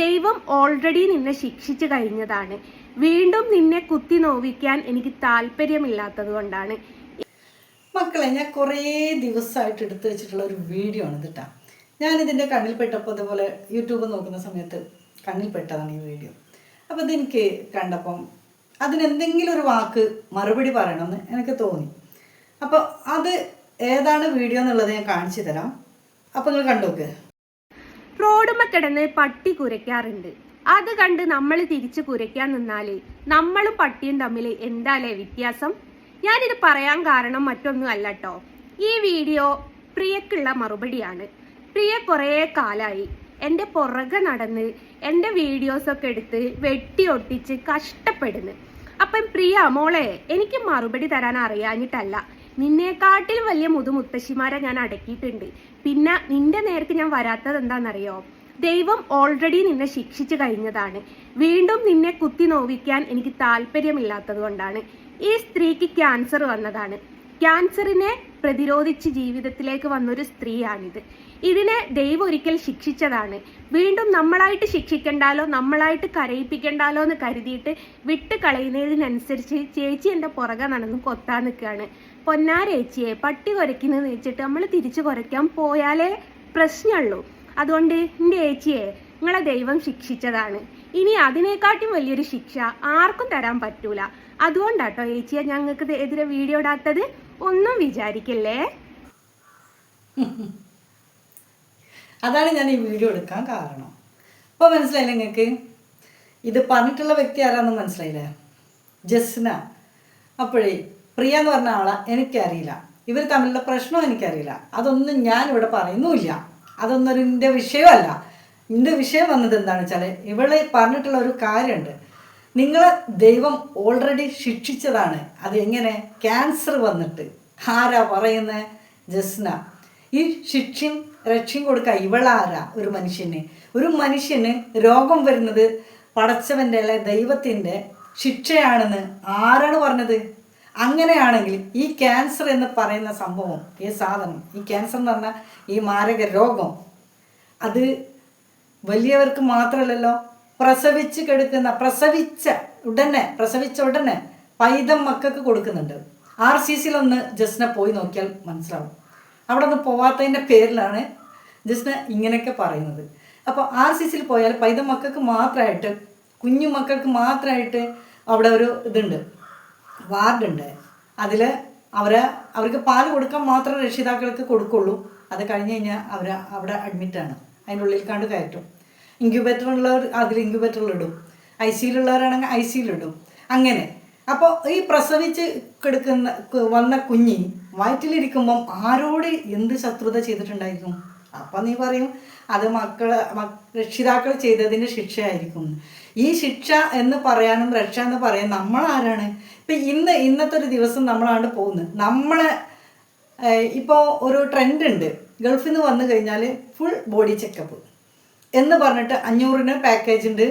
ദൈവം ഓൾറെഡി നിന്നെ ശിക്ഷിച്ചു കഴിഞ്ഞതാണ്. വീണ്ടും നിന്നെ കുത്തി നോവിക്കാൻ എനിക്ക് താല്പര്യമില്ലാത്തത് കൊണ്ടാണ്. മക്കളെ ഞാൻ കുറേ ദിവസമായിട്ട് എടുത്തു വെച്ചിട്ടുള്ള ഒരു വീഡിയോ ആണ് കേട്ടോ ഞാനിതിന്റെ കണ്ണിൽപ്പെട്ടപ്പോൾ അതുപോലെ യൂട്യൂബ് നോക്കുന്ന സമയത്ത് കണ്ണിൽപ്പെട്ടതാണ് ഈ വീഡിയോ അപ്പോൾ ഇതെനിക്ക് കണ്ടപ്പം അതിനെന്തെങ്കിലും ഒരു വാക്ക് മറുപടി പറയണമെന്ന് എനിക്ക് തോന്നി. അപ്പോൾ അത് ഏതാണ് വീഡിയോ എന്നുള്ളത് ഞാൻ കാണിച്ചു തരാം. അപ്പോൾ നിങ്ങൾ കണ്ടോക്ക് റോഡുമ്മ കിടന്ന് പട്ടി കുരയ്ക്കാറുണ്ട്. അത് കണ്ട് നമ്മൾ തിരിച്ച് കുരയ്ക്കാൻ നിന്നാൽ നമ്മളും പട്ടിയും തമ്മിൽ എന്താലേ വ്യത്യാസം? ഞാനിത് പറയാൻ കാരണം മറ്റൊന്നും അല്ല കേട്ടോ ഈ വീഡിയോ പ്രിയക്കുള്ള മറുപടിയാണ്. പ്രിയ കുറേ കാലായി. എന്റെ പുറകെ നടന്ന് എന്റെ വീഡിയോസൊക്കെ എടുത്ത് വെട്ടി ഒട്ടിച്ച് കഷ്ടപ്പെടുന്നു. അപ്പം പ്രിയ മോളെ എനിക്ക് മറുപടി തരാൻ അറിയാഞ്ഞിട്ടല്ല. നിന്നേക്കാട്ടിലും വലിയ മുതുമുത്തശ്ശിമാരെ ഞാൻ അടക്കിയിട്ടുണ്ട്. പിന്നെ നിന്റെ നേർക്ക് ഞാൻ വരാത്തത് എന്താണെന്നറിയോ? ദൈവം ഓൾറെഡി നിന്നെ ശിക്ഷിച്ചു കഴിഞ്ഞതാണ്. വീണ്ടും നിന്നെ കുത്തി നോവിക്കാൻ എനിക്ക് താല്പര്യമില്ലാത്തത് കൊണ്ടാണ്. ഈ സ്ത്രീക്ക് ക്യാൻസർ വന്നതാണ്. ക്യാൻസറിനെ പ്രതിരോധിച്ച് ജീവിതത്തിലേക്ക് വന്നൊരു സ്ത്രീയാണിത്. ഇതിനെ ദൈവം ഒരിക്കൽ ശിക്ഷിച്ചതാണ്. വീണ്ടും നമ്മളായിട്ട് ശിക്ഷിക്കണ്ടാലോ നമ്മളായിട്ട് കരയിപ്പിക്കണ്ടാലോ എന്ന് കരുതിയിട്ട് വിട്ട് കളയുന്നതിനനുസരിച്ച് ചേച്ചി എന്റെ പുറകെ നടന്ന് കൊത്താൻ നിൽക്കുകയാണ്. പൊന്നാരേച്ചിയെ പട്ടി കുരയ്ക്കുന്നത് വെച്ചിട്ട് നമ്മൾ തിരിച്ചു കുരയ്ക്കാൻ പോയാലേ പ്രശ്നമുള്ളൂ. അതുകൊണ്ട് എന്റെ ഏച്ചിയെ നിങ്ങളെ ദൈവം ശിക്ഷിച്ചതാണ്. ഇനി അതിനേക്കാട്ടും വലിയൊരു ശിക്ഷ ആർക്കും തരാൻ പറ്റൂല. അതുകൊണ്ടാട്ടോ ഏച്ചിയെ ഞങ്ങൾക്ക് എതിരെ വീഡിയോ ഇടാത്തത് ഒന്നും വിചാരിക്കല്ലേ? അതാണ് ഞാൻ ഈ വീഡിയോ എടുക്കാൻ കാരണം. അപ്പോൾ മനസ്സിലായില്ല നിങ്ങൾക്ക്? ഇത് പറഞ്ഞിട്ടുള്ള വ്യക്തി ആരാണെന്ന് മനസ്സിലായില്ലേ? ജസ്ന. അപ്പോഴേ പ്രിയ എന്ന് പറഞ്ഞ ആളെ എനിക്കറിയില്ല. ഇവർ തമ്മിലുള്ള പ്രശ്നം എനിക്കറിയില്ല. അതൊന്നും ഞാൻ ഇവിടെ പറയുന്നുമില്ല. അതൊന്നും ഒരു എന്റെ വിഷയമല്ല. എന്റെ വിഷയം വന്നത് എന്താണെന്ന് വെച്ചാൽ ഇവളെ പറഞ്ഞിട്ടുള്ള ഒരു കാര്യമുണ്ട്. നിങ്ങൾ ദൈവം ഓൾറെഡി ശിക്ഷിച്ചതാണ്. അത് എങ്ങനെ? ക്യാൻസർ വന്നിട്ട്. ആരാ പറയുന്നത് ജസ്ന. ഈ ശിക്ഷയും രക്ഷയും കൊടുക്കുക ഇവളാരാ ഒരു മനുഷ്യന്? ഒരു മനുഷ്യന് രോഗം വരുന്നത് പടച്ചവന്റെ അല്ലെ ദൈവത്തിന്റെ ശിക്ഷയാണെന്ന് ആരാണ് പറഞ്ഞത്? അങ്ങനെയാണെങ്കിൽ ഈ ക്യാൻസർ എന്ന് പറയുന്ന സംഭവം ഈ സാധനം ഈ ക്യാൻസർ എന്ന് പറഞ്ഞാൽ ഈ മാരക രോഗം അത് വലിയവർക്ക് മാത്രമല്ലല്ലോ പ്രസവിച്ച് കെടുക്കുന്ന പ്രസവിച്ച ഉടനെ പ്രസവിച്ച ഉടനെ പൈതം മക്കൾക്ക് കൊടുക്കുന്നുണ്ട്. ആർ സി സിയിലൊന്ന് ജസ്റ്റിനെ പോയി നോക്കിയാൽ മനസ്സിലാവും. അവിടെ ഒന്ന് പോവാത്തതിന്റെ പേരിലാണ് ജസ്റ്റിന് ഇങ്ങനെയൊക്കെ പറയുന്നത്. അപ്പോൾ ആർ സി സിയിൽ പോയാൽ പൈതം മക്കൾക്ക് മാത്രമായിട്ട് കുഞ്ഞു മക്കൾക്ക് മാത്രമായിട്ട് അവിടെ ഒരു ഇതുണ്ട്. വാർഡുണ്ട്. അതിൽ അവർ അവർക്ക് പാൽ കൊടുക്കാൻ മാത്രം രക്ഷിതാക്കൾക്ക് കൊടുക്കുള്ളൂ. അത് കഴിഞ്ഞ് കഴിഞ്ഞാൽ അവർ അവിടെ അഡ്മിറ്റാണ് അതിന്റെ ഉള്ളിൽ കണ്ട് കയറ്റും. ഇൻക്യുബേറ്റർ ഉള്ളവർ അതിൽ ഇൻക്യുബേറ്ററിലിടും ഐ സിയിലുള്ളവരാണെങ്കിൽ ഐ സിയിലിടും അങ്ങനെ. അപ്പോൾ ഈ പ്രസവിച്ച് കിടക്കുന്ന വന്ന കുഞ്ഞി വയറ്റിലിരിക്കുമ്പം ആരോട് എന്ത് ശത്രുത ചെയ്തിട്ടുണ്ടായിരിക്കും അപ്പം നീ പറയും അത് മക്കൾ രക്ഷിതാക്കൾ ചെയ്തതിന്റെ ശിക്ഷയായിരിക്കും. ഈ ശിക്ഷ എന്ന് പറയാനും രക്ഷ എന്ന് പറയാൻ നമ്മളാരാണ് ഇപ്പം ഇന്ന് ഇന്നത്തെ ഒരു ദിവസം നമ്മളാണ് പോകുന്നത്. നമ്മളെ ഇപ്പോൾ ഒരു ട്രെൻഡ് ഉണ്ട്. ഗൾഫിൽ നിന്ന് വന്നു കഴിഞ്ഞാൽ ഫുൾ ബോഡി ചെക്കപ്പ് എന്ന് പറഞ്ഞിട്ട് അഞ്ഞൂറിന് പാക്കേജ് ഉണ്ട്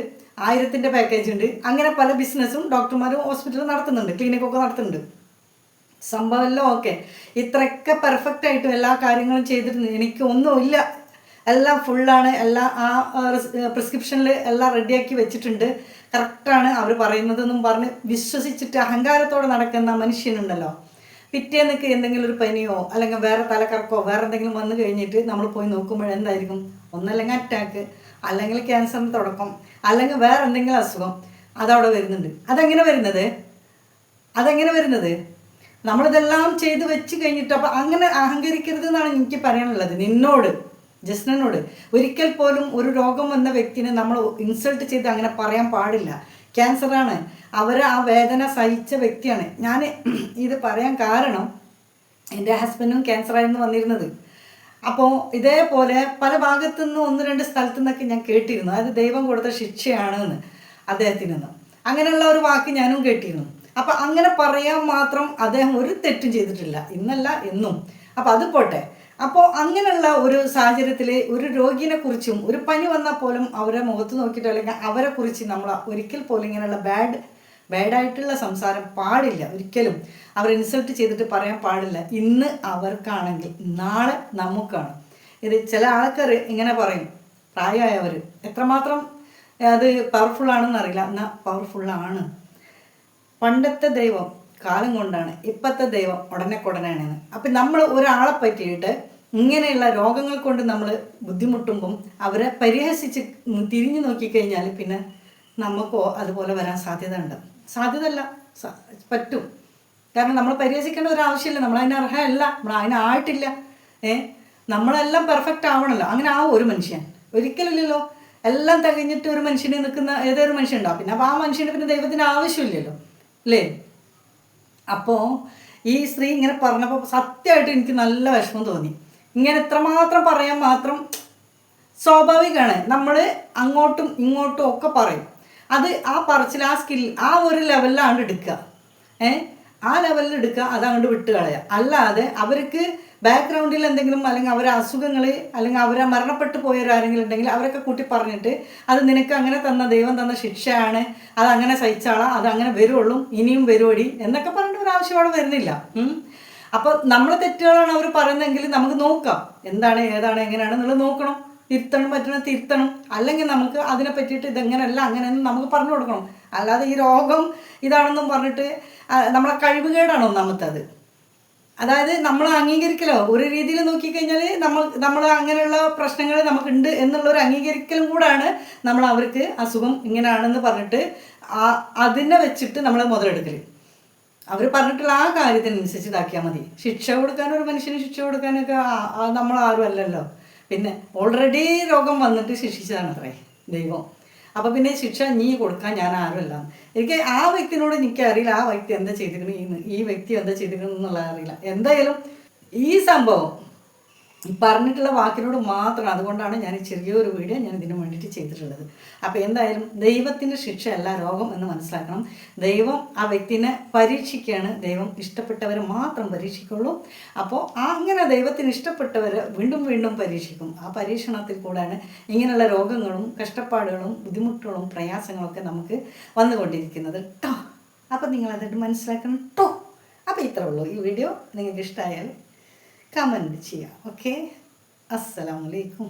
ആയിരത്തിന്റെ പാക്കേജ് ഉണ്ട്. അങ്ങനെ പല ബിസിനസ്സും ഡോക്ടർമാരും ഹോസ്പിറ്റലും നടത്തുന്നുണ്ട് ക്ലിനിക്കൊക്കെ നടത്തുന്നുണ്ട്. സംഭവം എല്ലാം ഓക്കെ. ഇത്രയൊക്കെ പെർഫെക്റ്റ് ആയിട്ടും എല്ലാ കാര്യങ്ങളും ചെയ്തിരുന്നു. എനിക്ക് ഒന്നുമില്ല എല്ലാം ഫുള്ളാണ് എല്ലാം ആ പ്രിസ്ക്രിപ്ഷനിൽ എല്ലാം റെഡിയാക്കി വെച്ചിട്ടുണ്ട്. കറക്റ്റാണ് അവർ പറയുന്നതെന്നും പറഞ്ഞ് വിശ്വസിച്ചിട്ട് അഹങ്കാരത്തോടെ നടക്കുന്ന മനുഷ്യനുണ്ടല്ലോ. പിറ്റേന്നൊക്കെ എന്തെങ്കിലും ഒരു പനിയോ അല്ലെങ്കിൽ വേറെ തലക്കറക്കോ വേറെ എന്തെങ്കിലും വന്നു കഴിഞ്ഞിട്ട് നമ്മൾ പോയി നോക്കുമ്പോൾ എന്തായിരിക്കും? ഒന്നല്ലെങ്കിൽ അറ്റാക്ക് അല്ലെങ്കിൽ ക്യാൻസറിന് തുടക്കം അല്ലെങ്കിൽ വേറെ എന്തെങ്കിലും അസുഖം. അതവിടെ വരുന്നുണ്ട്. അതെങ്ങനെ വരുന്നത്? അതെങ്ങനെ വരുന്നത്? നമ്മളിതെല്ലാം ചെയ്ത് വെച്ച് കഴിഞ്ഞിട്ട് അപ്പം അങ്ങനെ അഹങ്കരിക്കരുത് എന്നാണ് എനിക്ക് പറയാനുള്ളത്. നിന്നോട് ജസ്നനോട്. ഒരിക്കൽ പോലും ഒരു രോഗം വന്ന വ്യക്തിനെ നമ്മൾ ഇൻസൾട്ട് ചെയ്ത് അങ്ങനെ പറയാൻ പാടില്ല. ക്യാൻസറാണ്. അവർ ആ വേദന സഹിച്ച വ്യക്തിയാണ്. ഞാൻ ഇത് പറയാൻ കാരണം എന്റെ ഹസ്ബൻഡും ക്യാൻസറായിരുന്നു വന്നിരുന്നത്. അപ്പോൾ ഇതേപോലെ പല ഭാഗത്തു നിന്നും ഒന്ന് രണ്ട് സ്ഥലത്തു നിന്നൊക്കെ ഞാൻ കേട്ടിരുന്നു. അത് ദൈവം കൊടുത്ത ശിക്ഷയാണ് എന്ന് അദ്ദേഹത്തിൽ നിന്ന് അങ്ങനെയുള്ള ഒരു വാക്ക് ഞാനും കേട്ടിരുന്നു. അപ്പം അങ്ങനെ പറയാൻ മാത്രം അദ്ദേഹം ഒരു തെറ്റും ചെയ്തിട്ടില്ല. ഇന്നല്ല എന്നും. അപ്പം അത് പോട്ടെ. അപ്പോൾ അങ്ങനെയുള്ള ഒരു സാഹചര്യത്തിൽ ഒരു രോഗിനെ കുറിച്ചും ഒരു പനി വന്നാൽ പോലും അവരെ മുഖത്ത് നോക്കിയിട്ട് അല്ലെങ്കിൽ അവരെ കുറിച്ച് നമ്മൾ ഒരിക്കൽ പോലും ഇങ്ങനെയുള്ള ബാഡ് ബാഡായിട്ടുള്ള സംസാരം പാടില്ല. ഒരിക്കലും. അവർ ഇൻസൾട്ട് ചെയ്തിട്ട് പറയാൻ പാടില്ല. ഇന്ന് അവർക്കാണെങ്കിൽ നാളെ നമുക്കാണ്. ഇത് ചില ആൾക്കാർ ഇങ്ങനെ പറയും. പ്രായമായവർ എത്രമാത്രം അത് പവർഫുൾ ആണെന്ന് അറിയില്ല. എന്നാൽ പവർഫുള്ളാണ് പണ്ടത്തെ ദൈവം കാലം കൊണ്ടാണ് ഇപ്പോഴത്തെ ദൈവം ഉടനെ കൊടനാണ് അപ്പം നമ്മൾ ഒരാളെ പറ്റിയിട്ട് ഇങ്ങനെയുള്ള രോഗങ്ങൾ കൊണ്ട് നമ്മൾ ബുദ്ധിമുട്ടുമ്പം അവരെ പരിഹസിച്ച് തിരിഞ്ഞു നോക്കിക്കഴിഞ്ഞാൽ പിന്നെ നമുക്കോ അതുപോലെ വരാൻ സാധ്യത ഉണ്ട് സാധ്യത അല്ല പറ്റും. കാരണം നമ്മൾ പരിഹസിക്കേണ്ട ഒരു ആവശ്യമില്ല നമ്മൾ അതിന് അർഹമല്ല നമ്മൾ അതിനായിട്ടില്ല ഏ? നമ്മളെല്ലാം പെർഫെക്റ്റ് ആവണമല്ലോ അങ്ങനെ ആ ഒരു മനുഷ്യൻ. ഒരിക്കലില്ലല്ലോ എല്ലാം തികഞ്ഞിട്ട് ഒരു മനുഷ്യനെ നിൽക്കുന്ന ഏതൊരു മനുഷ്യൻ ഉണ്ടാവും. പിന്നെ അപ്പോൾ ആ മനുഷ്യന് പിന്നെ ദൈവത്തിന് ആവശ്യമില്ലല്ലോ. അല്ലേ അപ്പോൾ ഈ സ്ത്രീ ഇങ്ങനെ പറഞ്ഞപ്പോൾ സത്യമായിട്ട് എനിക്ക് നല്ല വിഷമം തോന്നി. ഇങ്ങനെ എത്രമാത്രം പറയാൻ മാത്രം സ്വാഭാവികമാണ്. നമ്മൾ അങ്ങോട്ടും ഇങ്ങോട്ടും ഒക്കെ പറയും. അത് ആ പറച്ചിൽ ആ സ്കിൽ ആ ഒരു ലെവലിലാണ് എടുക്കുക. ഏ? ആ ലെവലിൽ എടുക്കുക അതങ്ങോട്ട് അങ്ങോട്ട് വിട്ട് കളയുക. അല്ലാതെ അവർക്ക് ബാക്ക്ഗ്രൗണ്ടിൽ എന്തെങ്കിലും അല്ലെങ്കിൽ അവരെ അസുഖങ്ങൾ അല്ലെങ്കിൽ അവരെ മരണപ്പെട്ടു പോയവരാരെങ്കിലും ഉണ്ടെങ്കിൽ അവരൊക്കെ കൂട്ടി പറഞ്ഞിട്ട് അത് നിനക്ക് അങ്ങനെ തന്ന ദൈവം തന്ന ശിക്ഷയാണ് അത് അങ്ങനെ സഹിച്ചാളാ അത് അങ്ങനെ വരുള്ളൂ ഇനിയും വരുവടി എന്നൊക്കെ പറഞ്ഞിട്ട് ഒരു ആവശ്യം അവിടെ വരുന്നില്ല. അപ്പോൾ നമ്മളെ തെറ്റുകളാണ് അവർ പറയുന്നതെങ്കിൽ നമുക്ക് നോക്കാം. എന്താണ് ഏതാണ് എങ്ങനെയാണ് നിങ്ങൾ നോക്കണം. തിരുത്തണം പറ്റണം തിരുത്തണം. അല്ലെങ്കിൽ നമുക്ക് അതിനെ പറ്റിയിട്ട് ഇതെങ്ങനെയല്ല അങ്ങനെയെന്ന് നമുക്ക് പറഞ്ഞു കൊടുക്കണം. അല്ലാതെ ഈ രോഗം ഇതാണെന്നും പറഞ്ഞിട്ട് നമ്മളെ കഴിവുകേടാണ് ഒന്നാമത്തെ അത് അതായത് നമ്മൾ അംഗീകരിക്കലോ ഒരു രീതിയിൽ നോക്കിക്കഴിഞ്ഞാൽ നമ്മൾ നമ്മൾ അങ്ങനെയുള്ള പ്രശ്നങ്ങൾ നമുക്കുണ്ട് എന്നുള്ള ഒരു അംഗീകരിക്കലും കൂടാണ് നമ്മൾ അവർക്ക് അസുഖം ഇങ്ങനെയാണെന്ന് പറഞ്ഞിട്ട് ആ അതിനെ വെച്ചിട്ട് നമ്മൾ മുതലെടുക്കൽ അവർ പറഞ്ഞിട്ടുള്ള ആ കാര്യത്തിനനുസരിച്ച് ഇതാക്കിയാൽ മതി. ശിക്ഷ കൊടുക്കാൻ ഒരു മനുഷ്യന് ശിക്ഷ കൊടുക്കാനൊക്കെ നമ്മൾ ആരും അല്ലല്ലോ. പിന്നെ ഓൾറെഡി രോഗം വന്നിട്ട് ശിക്ഷിച്ചതാണ് അത്രേ ദൈവം. അപ്പോൾ പിന്നെ ശിക്ഷ നീ കൊടുക്കാൻ ഞാൻ ആരുമല്ല. എനിക്ക് ആ വ്യക്തിനോട് എനിക്ക് അറിയില്ല ആ വ്യക്തി എന്താ ചെയ്തിരിക്കണം ഈ വ്യക്തി എന്താ ചെയ്തിരിക്കണം എന്നുള്ളത് അറിയില്ല. എന്തായാലും ഈ സംഭവം പറഞ്ഞിട്ടുള്ള വാക്കിനോട് മാത്രം അതുകൊണ്ടാണ് ഞാൻ ചെറിയൊരു വീഡിയോ ഞാൻ ഇതിനു വേണ്ടിയിട്ട് ചെയ്തിട്ടുള്ളത്. അപ്പോൾ എന്തായാലും ദൈവത്തിന്റെ ശിക്ഷയല്ല രോഗം എന്ന് മനസ്സിലാക്കണം. ദൈവം ആ വ്യക്തിനെ പരീക്ഷിക്കുകയാണ്. ദൈവം ഇഷ്ടപ്പെട്ടവരെ മാത്രം പരീക്ഷിക്കുള്ളൂ. അപ്പോൾ അങ്ങനെ ദൈവത്തിന് ഇഷ്ടപ്പെട്ടവർ വീണ്ടും വീണ്ടും പരീക്ഷിക്കും. ആ പരീക്ഷണത്തിൽ കൂടെയാണ് ഇങ്ങനെയുള്ള രോഗങ്ങളും കഷ്ടപ്പാടുകളും ബുദ്ധിമുട്ടുകളും പ്രയാസങ്ങളൊക്കെ നമുക്ക് വന്നുകൊണ്ടിരിക്കുന്നത്. കേട്ടോ അപ്പോൾ നിങ്ങളതായിട്ട് മനസ്സിലാക്കണം കേട്ടോ അപ്പോൾ ഇത്രേ ഉള്ളൂ. ഈ വീഡിയോ നിങ്ങൾക്ക് ഇഷ്ടമായാൽ കമന്റ് ചെയ്യാം. ഓക്കെ അസ്സലാമലൈക്കും